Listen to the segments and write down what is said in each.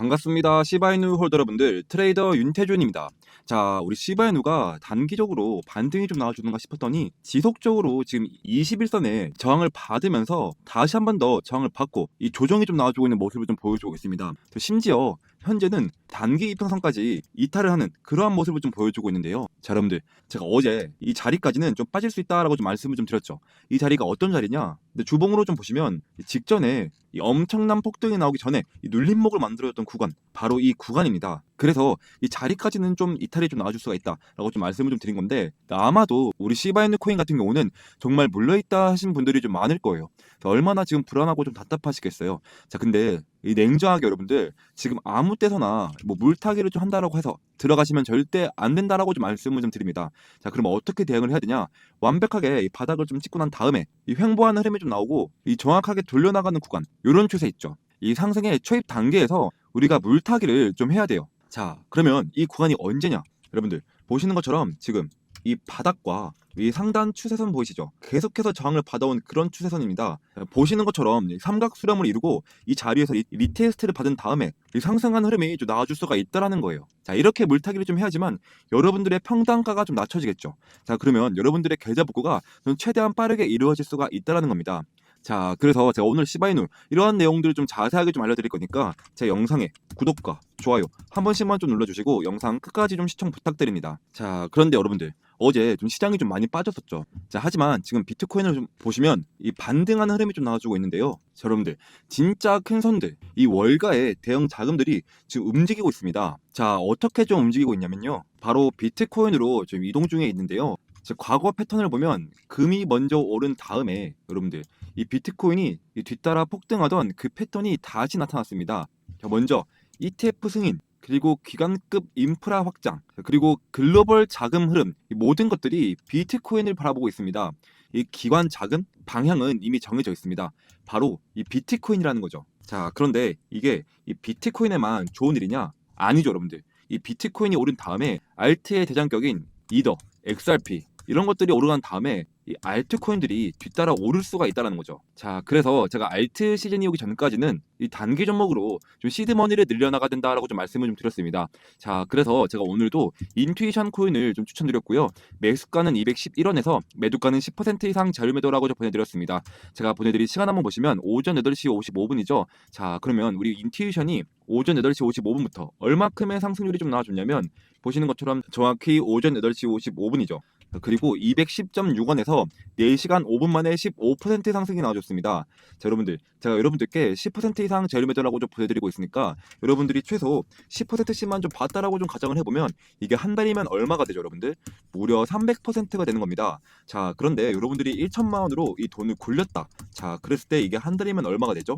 반갑습니다. 시바이누 홀더 여러분들, 트레이더 윤태준입니다. 자, 우리 시바이누가 단기적으로 반등이 좀 나와주는가 싶었더니 지속적으로 지금 21선에 저항을 받으면서 다시 한 번 더 저항을 받고 이 조정이 좀 나와주고 있는 모습을 좀 보여주고 있습니다. 심지어 현재는 단기 이평선까지 이탈을 하는 그러한 모습을 좀 보여주고 있는데요. 자, 여러분들, 제가 어제 이 자리까지는 좀 빠질 수 있다라고 좀 말씀을 좀 드렸죠. 이 자리가 어떤 자리냐? 근데 주봉으로 좀 보시면 직전에 이 엄청난 폭등이 나오기 전에 이 눌림목을 만들어줬던 구간 바로 이 구간입니다. 그래서 이 자리까지는 좀 이탈이 좀 나와줄 수가 있다라고 좀 말씀을 좀 드린 건데 아마도 우리 시바이누 코인 같은 경우는 정말 물려있다 하신 분들이 좀 많을 거예요. 얼마나 지금 불안하고 좀 답답하시겠어요. 자 근데 이 냉정하게 여러분들 지금 아무 때서나 뭐 물타기를 좀 한다라고 해서 들어가시면 절대 안 된다라고 좀 말씀을 좀 드립니다. 자 그럼 어떻게 대응을 해야 되냐? 완벽하게 이 바닥을 좀 찍고 난 다음에 이 횡보하는 흐름이 좀 나오고 이 정확하게 돌려나가는 구간 요런 추세 있죠. 이 상승의 초입 단계에서 우리가 물타기를 좀 해야 돼요. 자 그러면 이 구간이 언제냐? 여러분들 보시는 것처럼 지금 이 바닥과 이 상단 추세선 보이시죠? 계속해서 저항을 받아온 그런 추세선입니다. 보시는 것처럼 삼각 수렴을 이루고 이 자리에서 리, 리테스트를 받은 다음에 이 상승한 흐름이 좀 나와줄 수가 있다라는 거예요. 자 이렇게 물타기를 좀 해야지만 여러분들의 평단가가 좀 낮춰지겠죠. 자 그러면 여러분들의 계좌 복구가 좀 최대한 빠르게 이루어질 수가 있다라는 겁니다. 자 그래서 제가 오늘 시바이누 이러한 내용들을 좀 자세하게 좀 알려드릴 거니까 제 영상에 구독과 좋아요 한 번씩만 좀 눌러주시고 영상 끝까지 좀 시청 부탁드립니다. 자 그런데 여러분들 어제 좀 시장이 좀 많이 빠졌었죠. 자 하지만 지금 비트코인을 좀 보시면 이 반등하는 흐름이 좀 나와주고 있는데요. 자, 여러분들 진짜 큰 선들 이 월가의 대형 자금들이 지금 움직이고 있습니다. 자 어떻게 좀 움직이고 있냐면요. 바로 비트코인으로 지금 이동 중에 있는데요. 자, 과거 패턴을 보면 금이 먼저 오른 다음에 여러분들 이 비트코인이 이 뒤따라 폭등하던 그 패턴이 다시 나타났습니다. 자, 먼저 ETF 승인 그리고 기관급 인프라 확장 그리고 글로벌 자금 흐름 이 모든 것들이 비트코인을 바라보고 있습니다. 이 기관 자금 방향은 이미 정해져 있습니다. 바로 이 비트코인이라는 거죠. 자 그런데 이게 이 비트코인에만 좋은 일이냐? 아니죠 여러분들. 이 비트코인이 오른 다음에 알트의 대장격인 이더, XRP 이런 것들이 오르간 다음에 이 알트 코인들이 뒤따라 오를 수가 있다는 거죠. 자, 그래서 제가 알트 시즌이 오기 전까지는 이 단기 종목으로 좀 시드 머니를 늘려나가야 된다라고 좀 말씀을 좀 드렸습니다. 자, 그래서 제가 오늘도 인투이션 코인을 좀 추천드렸고요. 매수가는 211원에서 매도가는 10% 이상 자유 매도라고 좀 보내드렸습니다. 제가 보내드린 시간 한번 보시면 오전 8시 55분이죠. 자, 그러면 우리 인투이션이 오전 8시 55분부터 얼마큼의 상승률이 좀 나와줬냐면 보시는 것처럼 정확히 오전 8시 55분이죠. 그리고 210.6원에서 4시간 5분 만에 15% 상승이 나와줬습니다. 자, 여러분들, 제가 여러분들께 10% 이상 저렴 매도라고 좀 보여드리고 있으니까 여러분들이 최소 10%씩만 좀 봤다라고 좀 가정을 해보면 이게 한 달이면 얼마가 되죠, 여러분들? 무려 300%가 되는 겁니다. 자, 그런데 여러분들이 1천만 원으로 이 돈을 굴렸다. 자, 그랬을 때 이게 한 달이면 얼마가 되죠?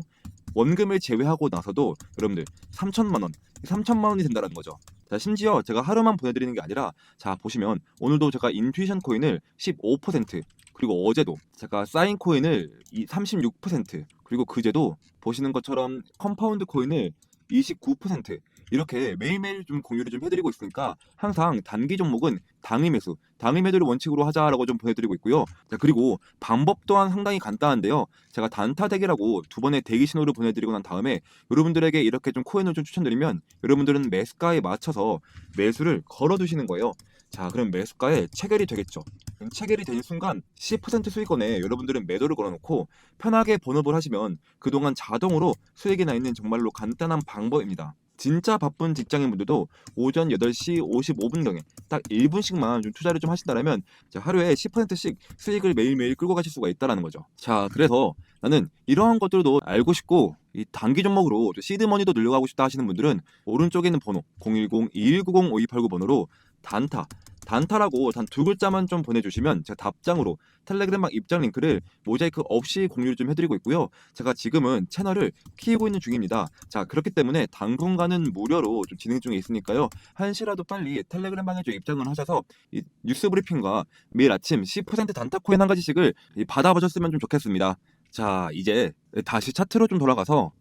원금을 제외하고 나서도 여러분들 3천만 원, 3천만 원이 된다는 거죠. 자, 심지어 제가 하루만 보내드리는 게 아니라 자 보시면 오늘도 제가 인투이션 코인을 15% 그리고 어제도 제가 사인 코인을 36% 그리고 그제도 보시는 것처럼 컴파운드 코인을 29% 이렇게 매일매일 좀 공유를 좀 해드리고 있으니까 항상 단기 종목은 당일 매수, 당일 매도를 원칙으로 하자라고 좀 보내드리고 있고요. 자 그리고 방법 또한 상당히 간단한데요. 제가 단타 대기라고 두 번의 대기 신호를 보내드리고 난 다음에 여러분들에게 이렇게 좀 코인을 좀 추천드리면 여러분들은 매수가에 맞춰서 매수를 걸어두시는 거예요. 자 그럼 매수가에 체결이 되겠죠. 체결이 되는 순간 10% 수익권에 여러분들은 매도를 걸어놓고 편하게 번업을 하시면 그동안 자동으로 수익이 나 있는 정말로 간단한 방법입니다. 진짜 바쁜 직장인분들도 오전 8시 55분경에 딱 1분씩만 좀 투자를 좀 하신다면 하루에 10%씩 수익을 매일매일 끌고 가실 수가 있다는 거죠. 자, 그래서 나는 이러한 것들도 알고 싶고 이 단기 종목으로 시드머니도 늘려가고 싶다 하시는 분들은 오른쪽에 있는 번호 010-2190-5289 번호로 단타 단타라고 단 두 글자만 좀 보내주시면 제가 답장으로 텔레그램방 입장 링크를 모자이크 없이 공유를 좀 해드리고 있고요. 제가 지금은 채널을 키우고 있는 중입니다. 자 그렇기 때문에 당분간은 무료로 좀 진행 중에 있으니까요. 한시라도 빨리 텔레그램방에 좀 입장을 하셔서 이 뉴스 브리핑과 매일 아침 10% 단타 코인 한 가지씩을 받아보셨으면 좀 좋겠습니다. 자 이제 다시 차트로 좀 돌아가서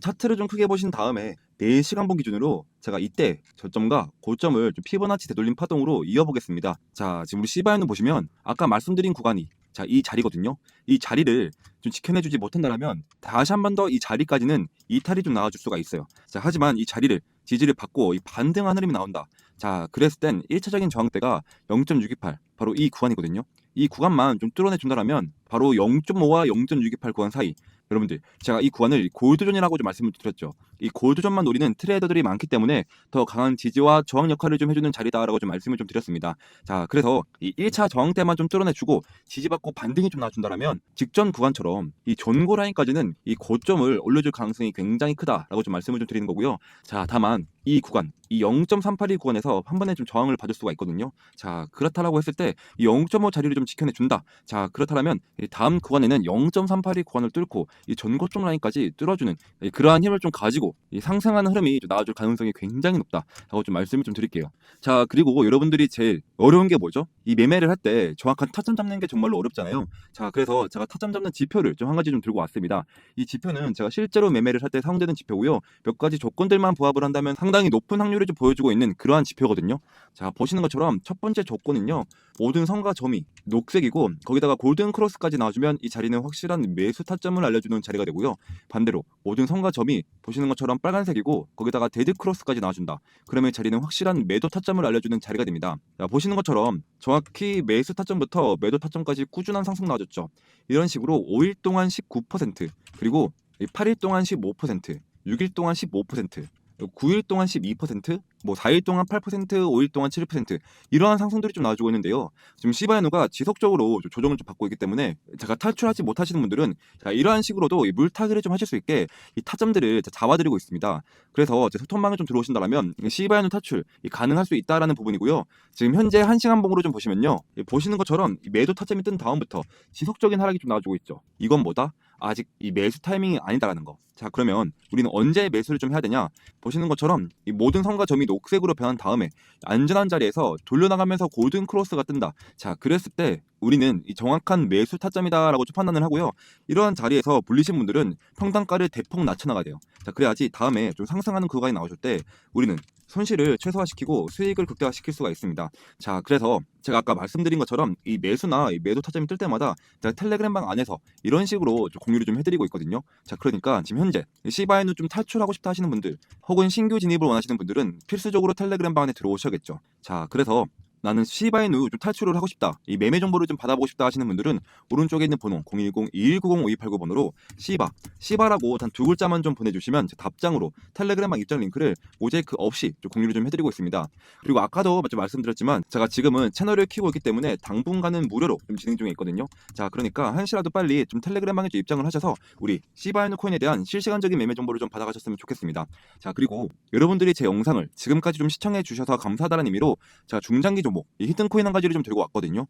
차트를 좀 크게 보신 다음에 4시간분 기준으로 제가 이때 저점과 고점을 좀 피보나치 되돌림 파동으로 이어보겠습니다. 자, 지금 우리 시바이는 보시면 아까 말씀드린 구간이 자, 이 자리거든요. 이 자리를 좀 지켜내주지 못한다면 다시 한 번 더 이 자리까지는 이탈이 좀 나와줄 수가 있어요. 자, 하지만 이 자리를 지지를 받고 이 반등한 흐름이 나온다. 자, 그랬을 땐 1차적인 저항대가 0.628 바로 이 구간이거든요. 이 구간만 좀 뚫어내 준다면 바로 0.5와 0.628 구간 사이 여러분들 제가 이 구간을 골드존이라고 좀 말씀을 드렸죠. 이 골드존만 노리는 트레이더들이 많기 때문에 더 강한 지지와 저항 역할을 좀 해주는 자리다라고 좀 말씀을 좀 드렸습니다. 자 그래서 이 1차 저항대만 좀 뚫어내주고 지지받고 반등이 좀 나와준다면 직전 구간처럼 이 전고 라인까지는 이 고점을 올려줄 가능성이 굉장히 크다라고 좀 말씀을 좀 드리는 거고요. 자 다만 이 구간 이 0.382 구간에서 한 번에 좀 저항을 받을 수가 있거든요. 자 그렇다라고 했을 때 이 0.5 자리를 좀 지켜내 준다. 자 그렇다면 이 다음 구간에는 0.382 구간을 뚫고 이 전고점 라인까지 뚫어주는 이 그러한 힘을 좀 가지고 이 상승하는 흐름이 좀 나와줄 가능성이 굉장히 높다라고 좀 말씀을 좀 드릴게요. 자 그리고 여러분들이 제일 어려운 게 뭐죠? 이 매매를 할 때 정확한 타점 잡는 게 정말로 어렵잖아요. 자 그래서 제가 타점 잡는 지표를 좀 한 가지 좀 들고 왔습니다. 이 지표는 제가 실제로 매매를 할 때 사용되는 지표고요. 몇 가지 조건들만 부합을 한다면 상당 히 높은 확률을 좀 보여주고 있는 그러한 지표거든요. 자 보시는 것처럼 첫 번째 조건은요. 모든 선과 점이 녹색이고 거기다가 골든 크로스까지 나와주면 이 자리는 확실한 매수 타점을 알려주는 자리가 되고요. 반대로 모든 선과 점이 보시는 것처럼 빨간색이고 거기다가 데드 크로스까지 나와준다. 그러면 이 자리는 확실한 매도 타점을 알려주는 자리가 됩니다. 자, 보시는 것처럼 정확히 매수 타점부터 매도 타점까지 꾸준한 상승 나와줬죠. 이런 식으로 5일 동안 19% 그리고 8일 동안 15% 6일 동안 15% 9일 동안 12%, 뭐 4일 동안 8%, 5일 동안 7% 이러한 상승들이 좀 나와주고 있는데요. 지금 시바이누가 지속적으로 좀 조정을 좀 받고 있기 때문에 제가 탈출하지 못하시는 분들은 자, 이러한 식으로도 이 물타기를 좀 하실 수 있게 이 타점들을 자, 잡아드리고 있습니다. 그래서 제 소통망에 좀 들어오신다면 시바이누 탈출 이 가능할 수 있다라는 부분이고요. 지금 현재 1시간 봉으로 좀 보시면요. 이 보시는 것처럼 이 매도 타점이 뜬 다음부터 지속적인 하락이 좀 나와주고 있죠. 이건 뭐다? 아직 이 매수 타이밍이 아니다라는 거. 자 그러면 우리는 언제 매수를 좀 해야 되냐? 보시는 것처럼 이 모든 선과 점이 녹색으로 변한 다음에 안전한 자리에서 돌려나가면서 골든 크로스가 뜬다. 자 그랬을 때 우리는 이 정확한 매수 타점이다라고 좀 판단을 하고요. 이러한 자리에서 불리신 분들은 평단가를 대폭 낮춰나가야 돼요. 자 그래야지 다음에 좀 상승하는 구간이 나오실 때 우리는 손실을 최소화시키고 수익을 극대화시킬 수가 있습니다. 자 그래서 제가 아까 말씀드린 것처럼 이 매수나 이 매도 타점이 뜰 때마다 제가 텔레그램방 안에서 이런 식으로 좀 공유를 좀 해드리고 있거든요. 자 그러니까 지금 현재 시바이누 좀 탈출하고 싶다 하시는 분들 혹은 신규 진입을 원하시는 분들은 필수적으로 텔레그램 방 안에 들어오셔야겠죠. 자 그래서 나는 시바이누 좀 탈출을 하고 싶다. 이 매매 정보를 좀 받아보고 싶다 하시는 분들은 오른쪽에 있는 번호 010-2190-5289번으로 시바, 시바라고 단 두 글자만 좀 보내주시면 제 답장으로 텔레그램방 입장 링크를 모자이크 없이 좀 공유를 좀 해드리고 있습니다. 그리고 아까도 좀 말씀드렸지만 제가 지금은 채널을 키우고 있기 때문에 당분간은 무료로 좀 진행 중에 있거든요. 자 그러니까 한시라도 빨리 좀 텔레그램방에 좀 입장을 하셔서 우리 시바이누 코인에 대한 실시간적인 매매 정보를 좀 받아가셨으면 좋겠습니다. 자 그리고 여러분들이 제 영상을 지금까지 좀 시청해 주셔서 감사하다는 의미로 제가 중장기 종목, 이 히든 코인 한 가지를 좀 들고 왔거든요.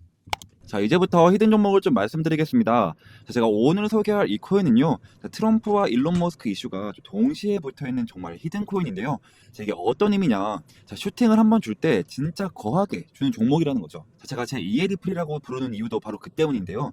자 이제부터 히든 종목을 좀 말씀드리겠습니다. 자, 제가 오늘 소개할 이 코인은요, 자, 트럼프와 일론 머스크 이슈가 좀 동시에 붙어 있는 정말 히든 코인인데요. 자, 이게 어떤 의미냐? 자, 슈팅을 한 번 줄 때 진짜 거하게 주는 종목이라는 거죠. 자, 제가 제 이에리플이라고 부르는 이유도 바로 그 때문인데요.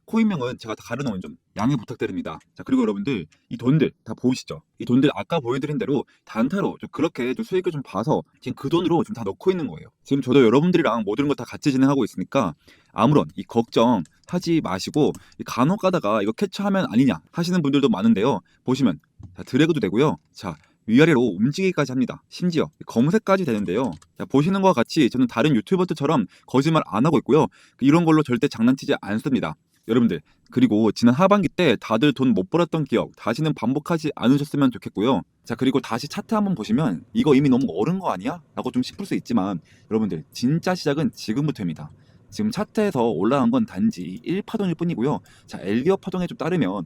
코인명은 제가 다 가려놓은 좀 양해 부탁드립니다. 자, 그리고 여러분들 이 돈들 다 보이시죠? 이 돈들 아까 보여드린 대로 단타로 좀 그렇게 좀 수익을 좀 봐서 지금 그 돈으로 좀 다 넣고 있는 거예요. 지금 저도 여러분들이랑 모든 걸 다 같이 진행하고 있으니까 아무런 이 걱정 하지 마시고 이 간혹 가다가 이거 캐치하면 아니냐 하시는 분들도 많은데요. 보시면 자, 드래그도 되고요. 자, 위아래로 움직이기까지 합니다. 심지어 검색까지 되는데요. 자, 보시는 것과 같이 저는 다른 유튜버들처럼 거짓말 안 하고 있고요. 이런 걸로 절대 장난치지 않습니다. 여러분들 그리고 지난 하반기 때 다들 돈 못 벌었던 기억 다시는 반복하지 않으셨으면 좋겠고요. 자 그리고 다시 차트 한번 보시면 이거 이미 너무 어른 거 아니야? 라고 좀 싶을 수 있지만 여러분들 진짜 시작은 지금부터입니다. 지금 차트에서 올라간 건 단지 1파동일 뿐이고요. 자 엘리어 파동에 좀 따르면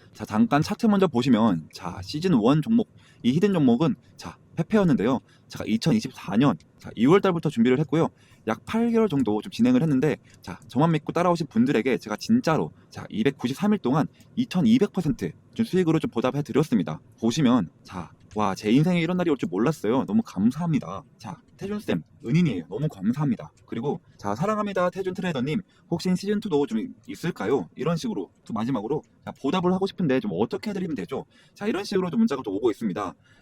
자 잠깐 차트 먼저 보시면 자 시즌 1 종목 이 히든 종목은 자 페페였는데요. 제가 2024년 자 2월 달부터 준비를 했고요. 약 8개월 정도 좀 진행을 했는데 자 저만 믿고 따라오신 분들에게 제가 진짜로 자 293일 동안 2200%좀 수익으로 좀 보답해 드렸습니다. 보시면 자 와, 제 인생에 이런 날이 올 줄 몰랐어요. 너무 감사합니다. 자, 태준쌤, 은인이에요. 너무 감사합니다. 그리고, 자, 사랑합니다. 태준 트레이더님, 혹시 시즌2도 좀 있을까요? 이런 식으로, 또 마지막으로, 자, 보답을 하고 싶은데 좀 어떻게 해드리면 되죠? 자, 이런 식으로 좀 문자가 좀 오고 있습니다.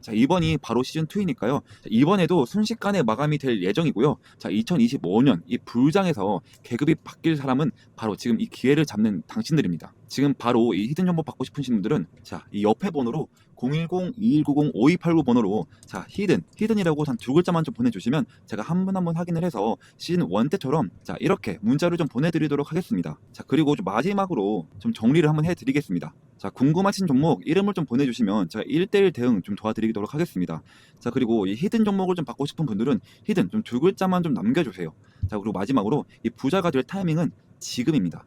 자, 이번이 바로 시즌 2이니까요. 이번에도 순식간에 마감이 될 예정이고요. 자, 2025년 이 불장에서 계급이 바뀔 사람은 바로 지금 이 기회를 잡는 당신들입니다. 지금 바로 이 히든 정보 받고 싶으신 분들은 자, 이 옆에 번호로 010-2190-5289 번호로 자, 히든, 히든이라고 단 두 글자만 좀 보내주시면 제가 한 분 한 분 확인을 해서 시즌 1 때처럼 자, 이렇게 문자를 좀 보내드리도록 하겠습니다. 자, 그리고 좀 마지막으로 좀 정리를 한번 해드리겠습니다. 자, 궁금하신 종목 이름을 좀 보내주시면 제가 1대1 대응 좀 도와드리도록 하겠습니다. 자, 그리고 이 히든 종목을 좀 받고 싶은 분들은 히든 좀 두 글자만 좀 남겨주세요. 자, 그리고 마지막으로 이 부자가 될 타이밍은 지금입니다.